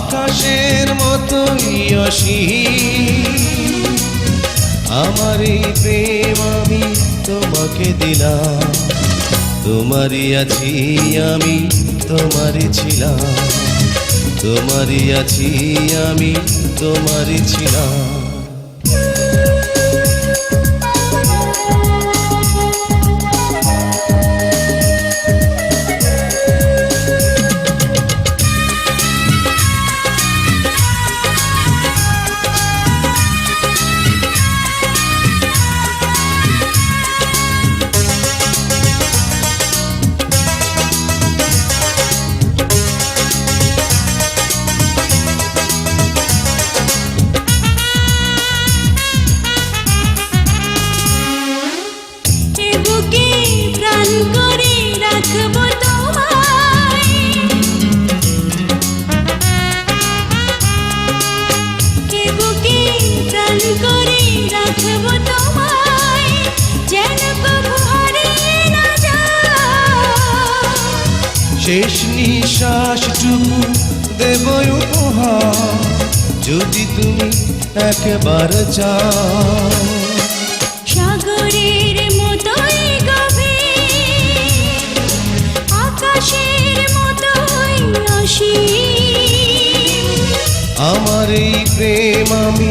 আকাশের মতো ইয়সি আমার এই প্রেম আমি তোমাকে দিলাম। তোমারই আছি আমি, তোমারই ছিলাম। তোমারই আছি আমি, তোমারই ছিলাম। শেষ নিঃশ্বাসটুকু দেব উপহার যদি তুমি একবার চাও। সাগরের মতোই গভীর আকাশের মতোই অসীম। আমার এই প্রেম আমি